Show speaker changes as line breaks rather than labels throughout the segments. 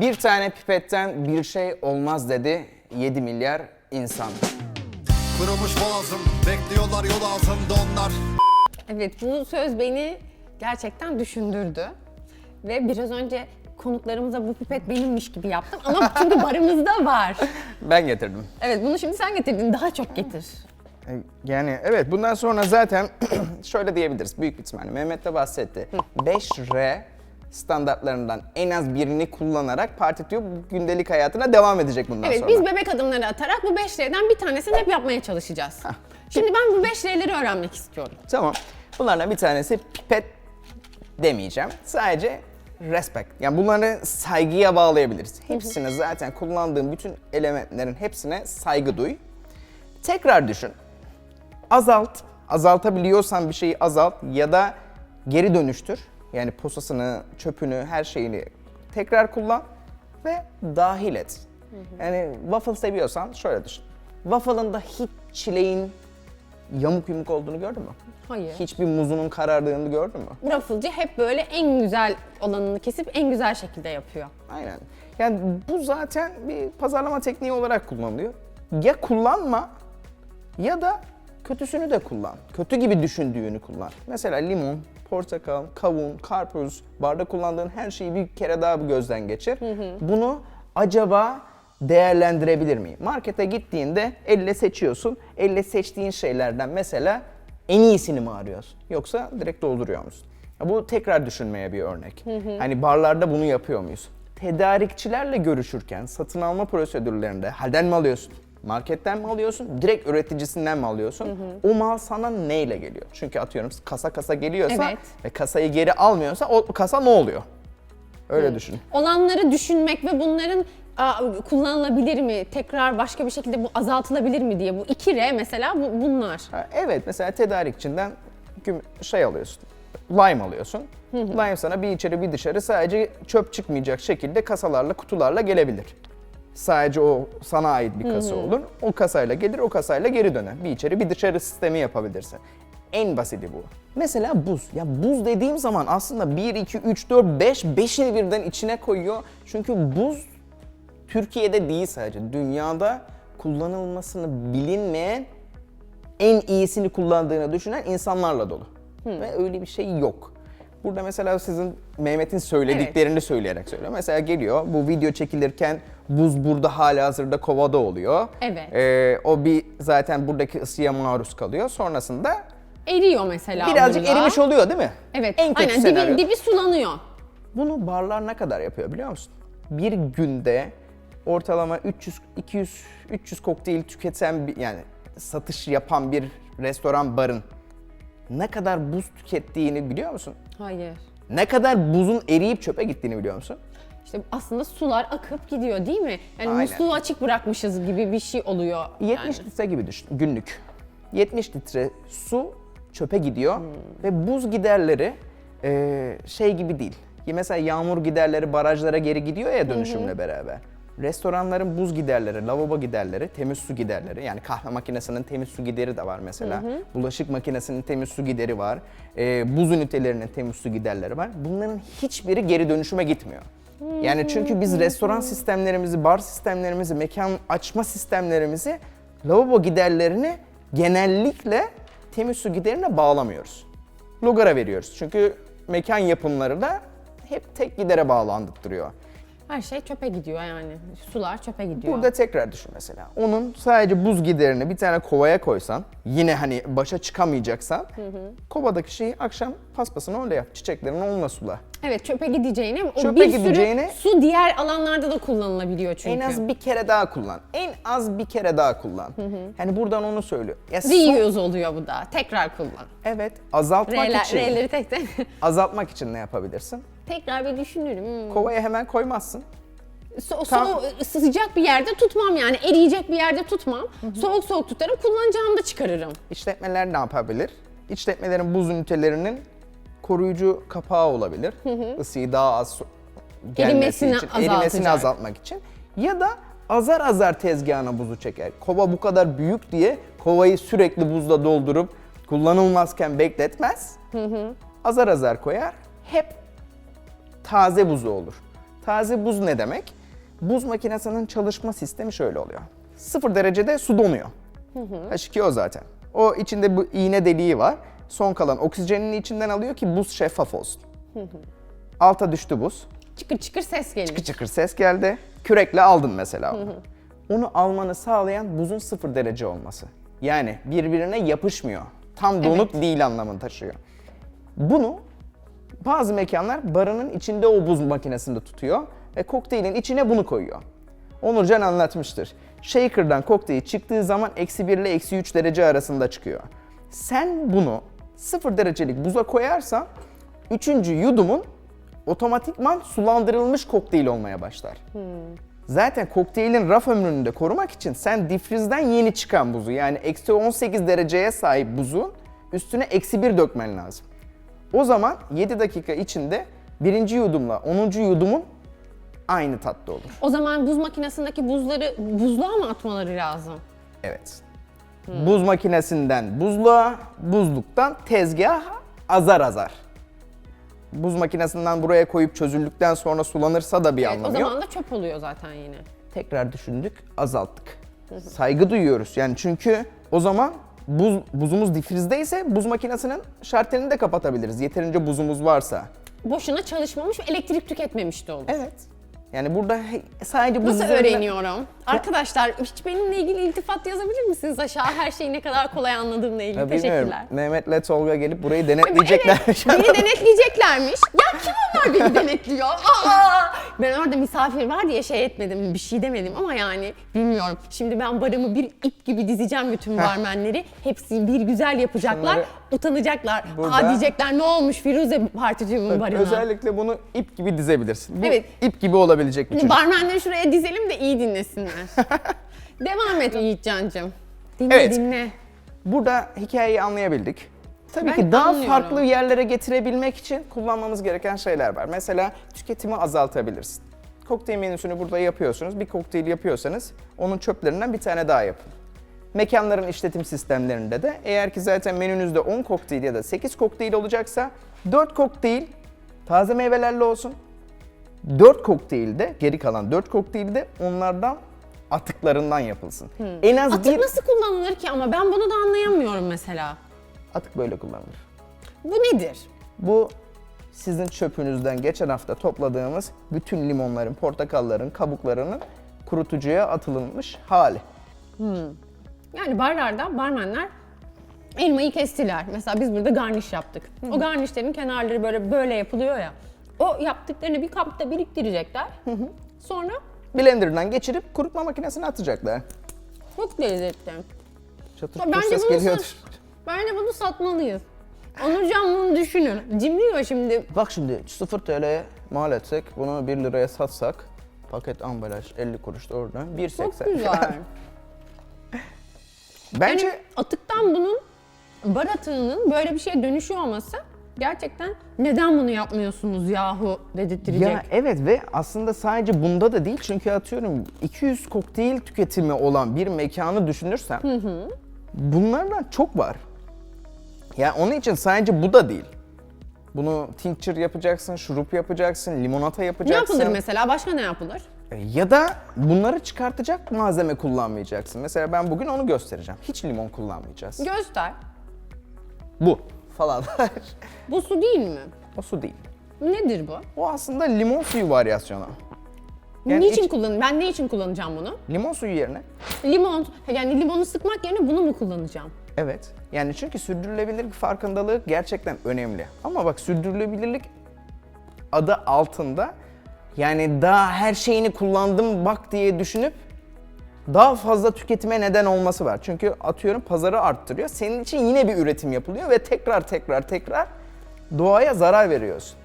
Bir tane pipetten bir şey olmaz dedi 7 milyar insan.
Kırılmış boğazım Bekliyorlar yol ağzımda onlar
Evet bu söz beni gerçekten düşündürdü. Ve biraz önce konuklarımıza bu pipet benimmiş gibi yaptım ama çünkü barımızda var.
Ben getirdim.
Evet bunu şimdi sen getirdin daha çok getir.
E, Yani evet bundan sonra zaten şöyle diyebiliriz büyük bir ihtimalle Mehmet de bahsetti. 5R standartlarından en az birini kullanarak Partitüyo gündelik hayatına devam edecek bundan
Evet
sonra.
biz bebek adımları atarak bu 5 R'den bir tanesini hep yapmaya çalışacağız. Şimdi ben bu 5 R'leri öğrenmek istiyorum.
Tamam. Bunlardan bir tanesi pipet demeyeceğim. Sadece respect. Yani bunları saygıya bağlayabiliriz. Hepsine zaten kullandığım bütün elementlerin hepsine saygı duy. Tekrar düşün. Azalt. Azaltabiliyorsan bir şeyi azalt ya da geri dönüştür. Yani posasını, çöpünü, her şeyini tekrar kullan ve dahil et. Yani waffle seviyorsan şöyle düşün. Waffle'ın da hiç çileğin yamuk yumuk olduğunu gördün mü?
Hayır.
Hiçbir muzunun karardığını gördün mü?
Rufflecı hep böyle en güzel olanını kesip en güzel şekilde yapıyor.
Aynen. Yani bu zaten bir pazarlama tekniği olarak kullanılıyor. Ya kullanma ya da kötüsünü de kullan. Kötü gibi düşündüğünü kullan. Mesela limon, portakal, kavun, karpuz, barda kullandığın her şeyi bir kere daha bir gözden geçir. Bunu acaba değerlendirebilir miyim? Markete gittiğinde elle seçiyorsun. Elle seçtiğin şeylerden mesela en iyisini mi arıyorsun? Yoksa direkt dolduruyor musun? Ya bu tekrar düşünmeye bir örnek. Hani barlarda bunu yapıyor muyuz? Tedarikçilerle görüşürken satın alma prosedürlerinde halden mi alıyorsun? Marketten mi alıyorsun? Direkt üreticisinden mi alıyorsun? O mal sana neyle geliyor? Çünkü atıyorum kasa kasa geliyorsa
Evet.
ve kasayı geri almıyorsa o kasa ne oluyor? Öyle düşün.
Olanları düşünmek ve bunların aa, kullanılabilir mi, tekrar başka bir şekilde bu azaltılabilir mi diye bu 2 R mesela bu, bunlar.
Ha, Evet mesela tedarikçinden şey alıyorsun. Lime alıyorsun. Lime sana bir içeri bir dışarı sadece çöp çıkmayacak şekilde kasalarla kutularla gelebilir. Sadece o sana ait bir kasa olur. O kasayla gelir, o kasayla geri döner. Bir içeri bir dışarı sistemi yapabilirsin. En basiti bu. Mesela buz. Ya buz dediğim zaman aslında 1, 2, 3, 4, 5, 5'ini birden içine koyuyor. Çünkü buz Türkiye'de değil sadece dünyada kullanılmasını bilinmeyen en iyisini kullandığını düşünen insanlarla dolu. Ve öyle bir şey yok. Burada mesela sizin Mehmet'in söylediklerini söyleyerek söylüyor. Mesela geliyor bu video çekilirken buz burada hala hazırda kovada oluyor.
Evet.
Ee, o bir zaten buradaki ısıya maruz kalıyor. Sonrasında
Eriyor mesela
birazcık
burada.
erimiş oluyor değil mi?
Evet,
En kötü
aynen
senaryo.
dibi, dibi sulanıyor.
Bunu barlar ne kadar yapıyor biliyor musun? Bir günde ortalama 300 200 300 kokteyl tüketen bir yani satış yapan bir restoran barın ne kadar buz tükettiğini biliyor musun?
Hayır.
Ne kadar buzun eriyip çöpe gittiğini biliyor musun?
İşte aslında sular akıp gidiyor değil mi? Yani
Aynen.
musluğu açık bırakmışız gibi bir şey oluyor.
70
yani.
litre gibi düşün günlük. 70 litre su çöpe gidiyor ve buz giderleri eee, şey gibi değil. Mesela yağmur giderleri barajlara geri gidiyor ya dönüşümle beraber. Restoranların buz giderleri, lavabo giderleri, temiz su giderleri yani kahve makinesinin temiz su gideri de var mesela. Bulaşık makinesinin temiz su gideri var. eee, buz ünitelerinin temiz su giderleri var. Bunların hiçbiri geri dönüşüme gitmiyor. Yani çünkü biz restoran sistemlerimizi, bar sistemlerimizi, mekan açma sistemlerimizi lavabo giderlerini genellikle temiz su giderine bağlamıyoruz. Logara veriyoruz. Çünkü mekan yapımları da hep tek gidere bağlandırıyor.
Her şey çöpe gidiyor yani. Sular çöpe gidiyor.
Burada tekrar düşün mesela. Onun sadece buz giderini bir tane kovaya koysan, yine hani başa çıkamayacaksan, kovadaki şeyi akşam paspasını öyle yap. Çiçeklerini onunla sula.
Evet çöpe gideceğine o
Çöpe
bir
gideceğine-
sürü su diğer alanlarda da kullanılabiliyor çünkü.
En az bir kere daha kullan. En az bir kere daha kullan. Yani buradan onu söylüyor. Ya
Reuse oluyor bu da. Tekrar kullan.
Evet, azaltmak
R'ler,
için.
R'leri tek tek.
Azaltmak için ne yapabilirsin?
Tekrar bir düşünürüm. Hmm.
Kovaya hemen koymazsın.
So,
Tam-
so- sıcak bir yerde tutmam yani eriyecek bir yerde tutmam. Soğuk soğuk tutarım kullanacağımda çıkarırım.
İşletmeler ne yapabilir? İşletmelerin buz ünitelerinin koruyucu kapağı olabilir. Isıyı daha az gelmesi
Erimesini
için, erimesini azaltmak için. Ya da azar azar tezgahına buzu çeker. Kova bu kadar büyük diye kovayı sürekli buzla doldurup kullanılmazken bekletmez. Azar azar koyar. Hep taze buzu olur. Taze buz ne demek? Buz makinesinin çalışma sistemi şöyle oluyor. Sıfır derecede su donuyor. H2O zaten. O içinde bu iğne deliği var. Son kalan oksijenini içinden alıyor ki buz şeffaf olsun. Alta düştü buz.
Çıkır çıkır ses geliyor.
Çıkır çıkır ses geldi. Kürekle aldın mesela onu. Onu almanı sağlayan buzun sıfır derece olması. Yani birbirine yapışmıyor. Tam donuk değil anlamını taşıyor. Bunu bazı mekanlar barının içinde o buz makinesinde tutuyor ve kokteylin içine bunu koyuyor. Onurcan anlatmıştır. Shaker'dan kokteyl çıktığı zaman eksi 1 ile eksi 3 derece arasında çıkıyor. Sen bunu 0 derecelik buza koyarsan 3. yudumun otomatikman sulandırılmış kokteyl olmaya başlar. Zaten kokteylin raf ömrünü de korumak için sen difrizden yeni çıkan buzu yani eksi 18 dereceye sahip buzun üstüne eksi 1 dökmen lazım. O zaman 7 dakika içinde birinci yudumla 10. yudumun aynı tatta olur.
O zaman buz makinesindeki buzları buzluğa mı atmaları lazım?
Evet. Buz makinesinden buzluğa, buzluktan tezgah azar azar. Buz makinesinden buraya koyup çözüldükten sonra sulanırsa da bir
Evet, o
anlamı yok.
zaman da çöp oluyor zaten yine.
tekrar düşündük, azalttık. Saygı duyuyoruz. Yani çünkü o zaman buz buzumuz difrizdeyse buz makinesinin şartelini de kapatabiliriz. Yeterince buzumuz varsa.
Boşuna çalışmamış elektrik tüketmemiş de olur.
Evet. Yani burada sadece buz
Nasıl
üzerinde-
öğreniyorum? Arkadaşlar hiç benimle ilgili iltifat yazabilir misiniz aşağı? Her şeyi ne kadar kolay anladığımla ilgili.
Ya.
Teşekkürler.
Mehmet'le Tolga gelip burayı denetleyecekler.
Evet, beni denetleyeceklermiş. Ya kim onlar beni denetliyor? Aa! Ben orada misafir var diye şey etmedim, bir şey demedim ama yani bilmiyorum. Şimdi ben barımı bir ip gibi dizeceğim bütün barmenleri. Hepsi bir güzel yapacaklar,
Şunları
utanacaklar.
burada-
Aa diyecekler ne olmuş Firuze particığımın barına.
Özellikle bunu ip gibi dizebilirsin. Bu
Evet.
ip gibi olabilecek bir
Şimdi
çocuk.
barmenleri şuraya dizelim de iyi dinlesinler. Devam et Yiğitcan'cığım. Dinle
Evet.
dinle.
Burada hikayeyi anlayabildik. Tabii
Ben
ki daha
anlıyorum.
farklı yerlere getirebilmek için kullanmamız gereken şeyler var. Mesela tüketimi azaltabilirsin. Kokteyl menüsünü burada yapıyorsunuz. Bir kokteyl yapıyorsanız onun çöplerinden bir tane daha yapın. Mekanların işletim sistemlerinde de eğer ki zaten menünüzde 10 kokteyl ya da 8 kokteyl olacaksa 4 kokteyl taze meyvelerle olsun. 4 kokteyl de geri kalan 4 kokteyl de onlardan atıklarından yapılsın. En az
Atık
bir
nasıl kullanılır ki ama ben bunu da anlayamıyorum mesela.
atık böyle kullanılır.
Bu nedir?
Bu sizin çöpünüzden geçen hafta topladığımız bütün limonların, portakalların, kabuklarının kurutucuya atılmış hali.
Yani barlarda barmenler elmayı kestiler. Mesela biz burada garniş yaptık. O garnişlerin kenarları böyle böyle yapılıyor ya. O yaptıklarını bir kapta biriktirecekler. Sonra
Blender'dan geçirip kurutma makinesine atacaklar.
çok lezzetli.
Çatır
Ya
çutur
Bence
ses
bunu,
geliyordur.
sat, bence bunu satmalıyız. Onurcan bunu düşünür. Cimriyor şimdi.
Bak şimdi 0 TL'ye mal etsek, bunu 1 liraya satsak, paket ambalaj 50 kuruş da oradan 1.80.
Çok güzel.
Bence
Yani atıktan bunun bar atığının böyle bir şeye dönüşüyor olması gerçekten neden bunu yapmıyorsunuz yahu dedirttirecek.
Ya evet ve aslında sadece bunda da değil çünkü atıyorum 200 kokteyl tüketimi olan bir mekanı düşünürsem bunlardan çok var. Ya onun için sadece bu da değil. Bunu tincture yapacaksın, şurup yapacaksın, limonata
ne
yapacaksın.
yapılır mesela? Başka ne yapılır?
Ya da bunları çıkartacak malzeme kullanmayacaksın. Mesela ben bugün onu göstereceğim. Hiç limon kullanmayacağız.
Göster.
Bu falan.
Bu su değil mi?
o su değil.
Nedir bu?
O aslında limon suyu varyasyonu. Yani
Niçin
iç-
kullan? Ben ne için kullanacağım bunu?
Limon suyu yerine
Limon, yani limonu sıkmak yerine bunu mu kullanacağım?
Evet. Yani çünkü sürdürülebilirlik farkındalığı gerçekten önemli. Ama bak sürdürülebilirlik adı altında yani daha her şeyini kullandım bak diye düşünüp daha fazla tüketime neden olması var. Çünkü atıyorum pazarı arttırıyor. Senin için yine bir üretim yapılıyor ve tekrar tekrar tekrar doğaya zarar veriyorsun.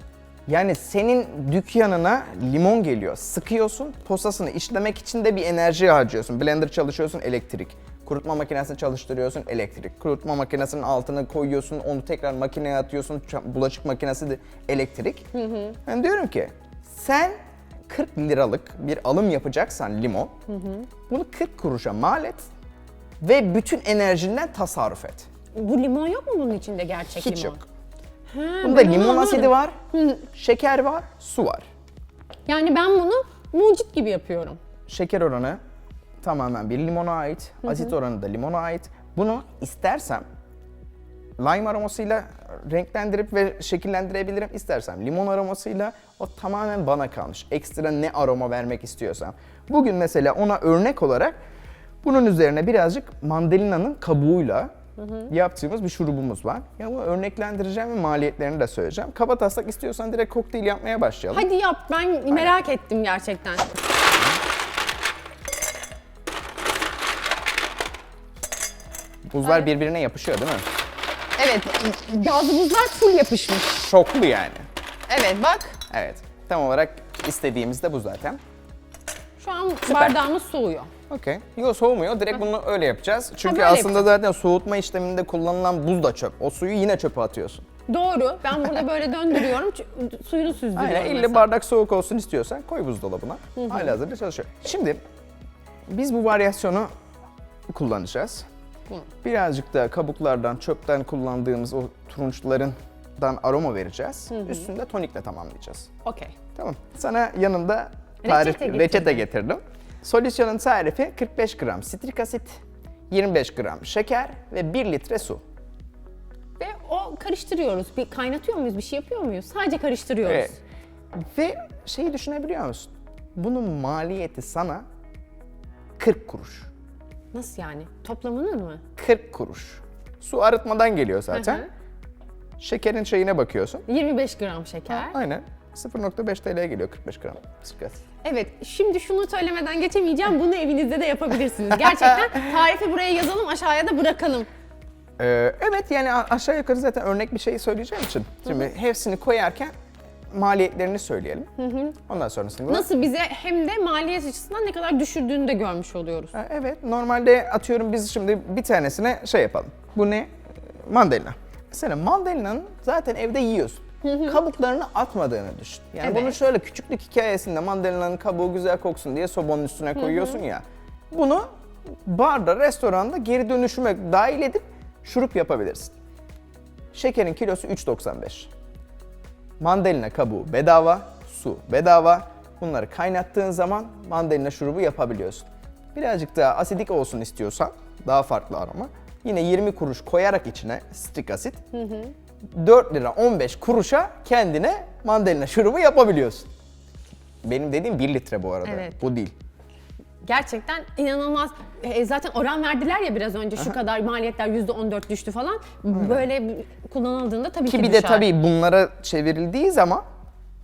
Yani senin dükkanına limon geliyor, sıkıyorsun, posasını işlemek için de bir enerji harcıyorsun. Blender çalışıyorsun, elektrik. Kurutma makinesini çalıştırıyorsun, elektrik. Kurutma makinesinin altına koyuyorsun, onu tekrar makineye atıyorsun, bulaşık makinesi de elektrik. Ben diyorum ki, sen 40 liralık bir alım yapacaksan limon, bunu 40 kuruşa mal et ve bütün enerjinden tasarruf et.
Bu limon yok mu bunun içinde gerçek
Hiç
limon?
yok. Bunda
ben onu
limon asidi var, şeker var, su var.
Yani ben bunu mucit gibi yapıyorum.
Şeker oranı tamamen bir limona ait, asit oranı da limona ait. Bunu istersem lime aromasıyla renklendirip ve şekillendirebilirim. İstersem limon aromasıyla o tamamen bana kalmış. Ekstra ne aroma vermek istiyorsam. Bugün mesela ona örnek olarak bunun üzerine birazcık mandalina'nın kabuğuyla yaptığımız bir şurubumuz var. Ya bunu örneklendireceğim ve maliyetlerini de söyleyeceğim. Kaba taslak istiyorsan direkt kokteyl yapmaya başlayalım.
Hadi yap ben merak ettim gerçekten.
Buzlar birbirine yapışıyor değil mi?
Evet gazlı buzlar full yapışmış.
Şoklu yani.
Evet bak
Evet. Tam olarak istediğimiz de bu zaten.
şu an bardağımız soğuyor.
Okey. Yok soğumuyor. Direkt bunu öyle yapacağız. Çünkü
böyle
aslında zaten soğutma işleminde kullanılan buz da çöp. O suyu yine çöpe atıyorsun.
Doğru. Ben burada böyle döndürüyorum. ç- Suyunu süzdürüyorum.
Aynen. İlle
mesela.
bardak soğuk olsun istiyorsan koy buzdolabına. Halihazırda çalışıyor. Şimdi biz bu varyasyonu kullanacağız. Birazcık da kabuklardan, çöpten kullandığımız o turunçlarından aroma vereceğiz. Üstünde tonikle tamamlayacağız.
Okey.
Tamam. Sana yanında tarif,
Reçete
reçete,
getirdin.
getirdim. Solüsyonun tarifi 45 gram sitrik asit, 25 gram şeker ve 1 litre su.
Ve o karıştırıyoruz. Bir kaynatıyor muyuz? Bir şey yapıyor muyuz? Sadece karıştırıyoruz.
Evet. Ve şeyi düşünebiliyor musun? Bunun maliyeti sana 40 kuruş.
Nasıl yani? Toplamının mı?
40 kuruş. Su arıtmadan geliyor zaten.
Hı hı.
Şekerin şeyine bakıyorsun.
25 gram şeker.
Aynen. 0.5 TL'ye geliyor 45 gram asit.
Evet, şimdi şunu söylemeden geçemeyeceğim. Bunu evinizde de yapabilirsiniz. Gerçekten tarifi buraya yazalım, aşağıya da bırakalım.
Ee, evet yani aşağı yukarı zaten örnek bir şey söyleyeceğim için. Şimdi hepsini koyarken maliyetlerini söyleyelim. Ondan sonrasında
Nasıl bize hem de maliyet açısından ne kadar düşürdüğünü de görmüş oluyoruz.
Ha, Evet, normalde atıyorum biz şimdi bir tanesine şey yapalım. Bu ne? Mandalina. Mesela mandalina'nın zaten evde yiyorsun. Kabuklarını atmadığını düşün. Yani
Evet.
bunu şöyle küçüklük hikayesinde mandalina'nın kabuğu güzel koksun diye sobanın üstüne koyuyorsun ya. Bunu barda, restoranda geri dönüşüme dahil edip şurup yapabilirsin. Şekerin kilosu 3.95. Mandalina kabuğu bedava, su bedava. Bunları kaynattığın zaman mandalina şurubu yapabiliyorsun. Birazcık daha asidik olsun istiyorsan, daha farklı aroma. Yine 20 kuruş koyarak içine strik asit, 4 lira 15 kuruşa kendine mandalina şurubu yapabiliyorsun. Benim dediğim 1 litre bu arada.
Evet.
Bu değil.
Gerçekten inanılmaz. E, zaten oran verdiler ya biraz önce şu kadar maliyetler %14 düştü falan. Böyle kullanıldığında tabii ki,
Ki bir de
düşer.
tabii bunlara çevrildiği zaman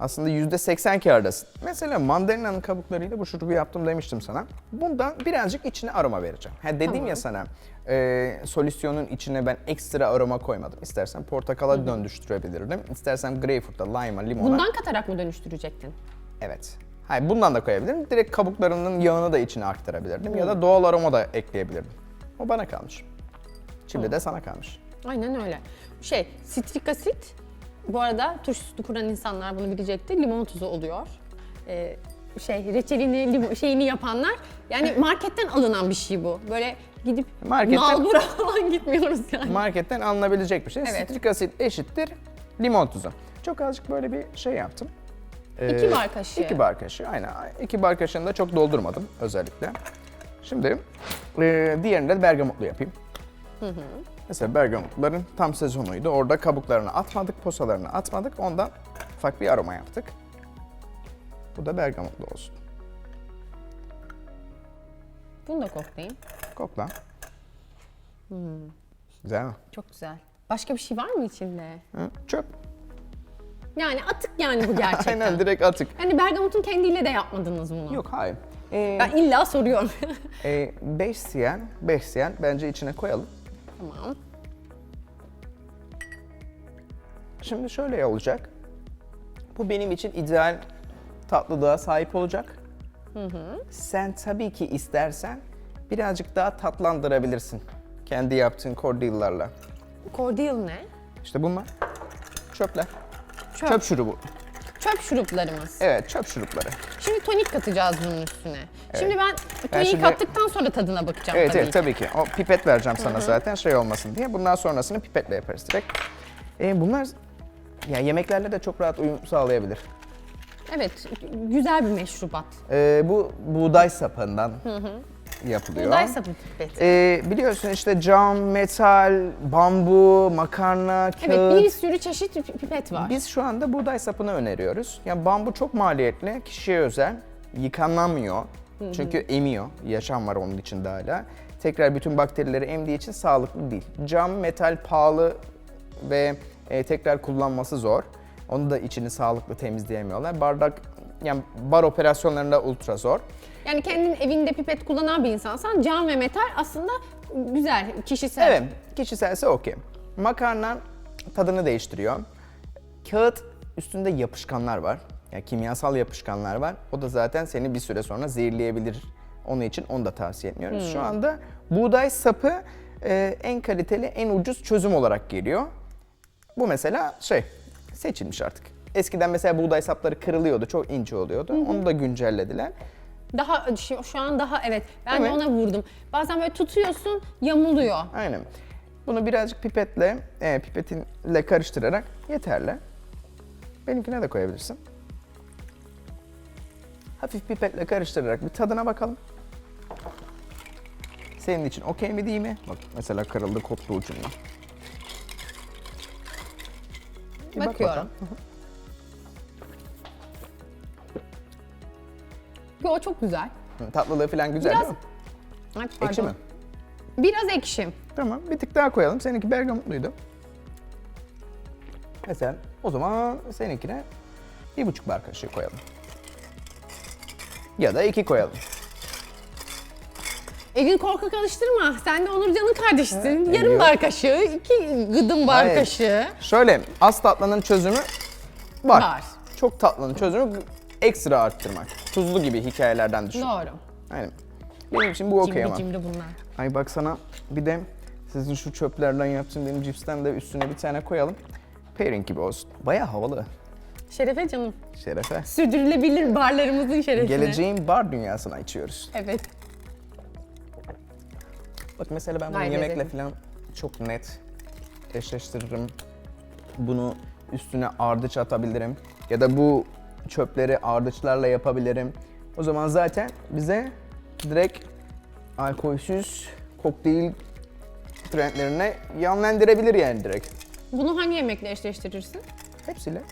aslında %80 kârdasın. Mesela mandalina'nın kabuklarıyla bu şurubu yaptım demiştim sana. Bundan birazcık içine aroma vereceğim. Ha dedim ya sana e, solüsyonun içine ben ekstra aroma koymadım. İstersen portakala döndüştürebilirdim. İstersen greyfurt'a, lime'a, limona.
Bundan katarak mı dönüştürecektin?
Evet. Hayır bundan da koyabilirim. Direkt kabuklarının yağını da içine aktarabilirdim. Ya da doğal aroma da ekleyebilirdim. O bana kalmış. Şimdi de sana kalmış.
Aynen öyle. Şey, sitrik asit, bu arada turşusunu kuran insanlar bunu bilecektir, limon tuzu oluyor. Ee, şey, reçelini, lim- şeyini yapanlar, yani marketten alınan bir şey bu. Böyle gidip
Marketten-
nalbura falan gitmiyoruz yani.
Marketten alınabilecek bir şey.
Evet.
Sitrik asit eşittir limon tuzu. Çok azıcık böyle bir şey yaptım.
İki bar kaşığı.
İki bar kaşığı, aynen. İki bar kaşığını da çok doldurmadım özellikle. Şimdi e, diğerini de bergamotlu yapayım. Mesela bergamotların tam sezonuydu. Orada kabuklarını atmadık, posalarını atmadık. Ondan ufak bir aroma yaptık. Bu da bergamotlu olsun.
Bunu da koklayayım.
Kokla. Güzel mi?
Çok güzel. Başka bir şey var mı içinde?
Hı? Çöp.
Yani atık yani bu gerçekten.
Aynen direkt atık.
Yani bergamotun kendiyle de yapmadınız bunu.
Yok hayır. Ee,
Ben illa soruyorum.
5 siyen, 5 siyen bence içine koyalım.
tamam.
Şimdi şöyle olacak. Bu benim için ideal tatlılığa sahip olacak. Sen tabii ki istersen birazcık daha tatlandırabilirsin. Kendi yaptığın cordial'larla.
Cordial ne?
İşte bunlar. Çöpler.
Çöp.
Çöp şurubu.
Çöp şuruplarımız.
Evet, çöp şurupları.
Şimdi tonik katacağız bunun üstüne. Şimdi ben toniği
şimdi-
kattıktan sonra tadına bakacağım
Evet,
tabii
evet tabii ki. O pipet vereceğim sana zaten şey olmasın diye. Bundan sonrasını pipetle yaparız direkt. Ee, bunlar yani yemeklerle de çok rahat uyum sağlayabilir.
Evet, güzel bir meşrubat.
Ee, bu buğday sapından yapılıyor.
Buğday sapı pipeti.
Ee, biliyorsun işte cam, metal, bambu, makarna, kağıt.
Evet, bir sürü çeşit pi- pipet var.
Biz şu anda buğday sapını öneriyoruz. Yani bambu çok maliyetli, kişiye özel, yıkanamıyor. Çünkü emiyor, yaşam var onun içinde hala. Tekrar bütün bakterileri emdiği için sağlıklı değil. Cam, metal pahalı ve e, tekrar kullanması zor. Onu da içini sağlıklı temizleyemiyorlar. Bardak, yani bar operasyonlarında ultra zor.
Yani kendin evinde pipet kullanan bir insansan cam ve metal aslında güzel, kişisel.
Evet, kişiselse okey. Makarna tadını değiştiriyor. Kağıt üstünde yapışkanlar var. Yani kimyasal yapışkanlar var. O da zaten seni bir süre sonra zehirleyebilir. Onun için onu da tavsiye etmiyoruz. Şu anda buğday sapı e, en kaliteli, en ucuz çözüm olarak geliyor. Bu mesela şey, seçilmiş artık. Eskiden mesela buğday sapları kırılıyordu, çok ince oluyordu. Onu da güncellediler.
Daha şu, şu an daha evet. Ben de ona vurdum. Bazen böyle tutuyorsun, yamuluyor.
Aynen. Bunu birazcık pipetle, e, pipetinle karıştırarak yeterli. Benimkine de koyabilirsin. Hafif pipetle karıştırarak bir tadına bakalım. Senin için okey mi değil mi? Bak mesela kırıldı koptu ucundan. Bir bak
Bakıyorum.
bakalım.
Yo çok güzel.
Tatlılığı falan güzel
Biraz-
değil mi?
Ay,
Ekşi mi?
Biraz ekşi.
Tamam bir tık daha koyalım. Seninki bergamotluydu. Mesela o zaman seninkine bir buçuk bar kaşığı koyalım. Ya da iki koyalım.
Evin korkak alıştırma. Sen de Onurcan'ın kardeşisin.
Ha,
Yarım
yok.
bar kaşığı, iki gıdım bar
Hayır.
kaşığı
Şöyle az tatlının çözümü var.
var.
Çok tatlının çözümü ekstra arttırmak. Tuzlu gibi hikayelerden düşün.
Doğru.
Aynen. Benim için bu okey ama.
cimri bunlar.
Ay baksana bir de sizin şu çöplerden yaptığım benim cipsten de üstüne bir tane koyalım. Pairing gibi olsun. Bayağı havalı.
Şerefe canım.
Şerefe.
Sürdürülebilir barlarımızın şerefine.
Geleceğin bar dünyasına içiyoruz.
Evet.
Bak mesela ben bunu
Gayet
yemekle
lezzetli.
falan çok net eşleştiririm. Bunu üstüne ardıç atabilirim. Ya da bu çöpleri ardıçlarla yapabilirim. O zaman zaten bize direkt alkolsüz kokteyl trendlerine yönlendirebilir yani direkt.
Bunu hangi yemekle eşleştirirsin?
Hepsiyle.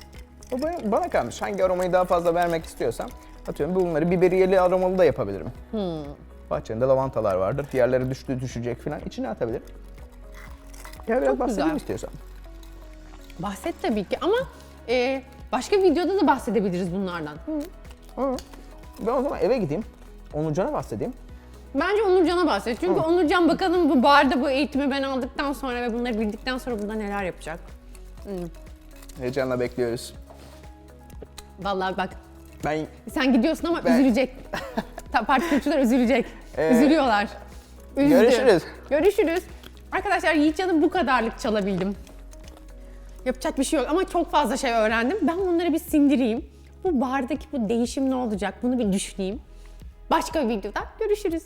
O bana, bana kalmış. Hangi aromayı daha fazla vermek istiyorsam atıyorum bunları biberiyeli aromalı da yapabilirim. Bahçemde lavantalar vardır. Diğerleri düştü düşecek falan. İçine atabilirim. Ya biraz
Çok
bahsedeyim
güzel.
istiyorsan.
Bahset tabii ki ama e, başka videoda da bahsedebiliriz bunlardan.
Hı. Ben o zaman eve gideyim. Onurcan'a bahsedeyim.
Bence Onurcan'a bahset. Çünkü Onurcan bakalım bu barda bu eğitimi ben aldıktan sonra ve bunları bildikten sonra burada neler yapacak.
Heyecanla bekliyoruz.
Vallahi bak
Ben
sen gidiyorsun ama
Ben-
üzülecek. Ta- Parti kültürler üzülecek.
Ee,
Üzülüyorlar. Üzdü.
görüşürüz.
Görüşürüz. Arkadaşlar Yiğitcan'ı bu kadarlık çalabildim. Yapacak bir şey yok ama çok fazla şey öğrendim. Ben bunları bir sindireyim. Bu bardaki bu değişim ne olacak bunu bir düşüneyim. Başka bir videoda görüşürüz.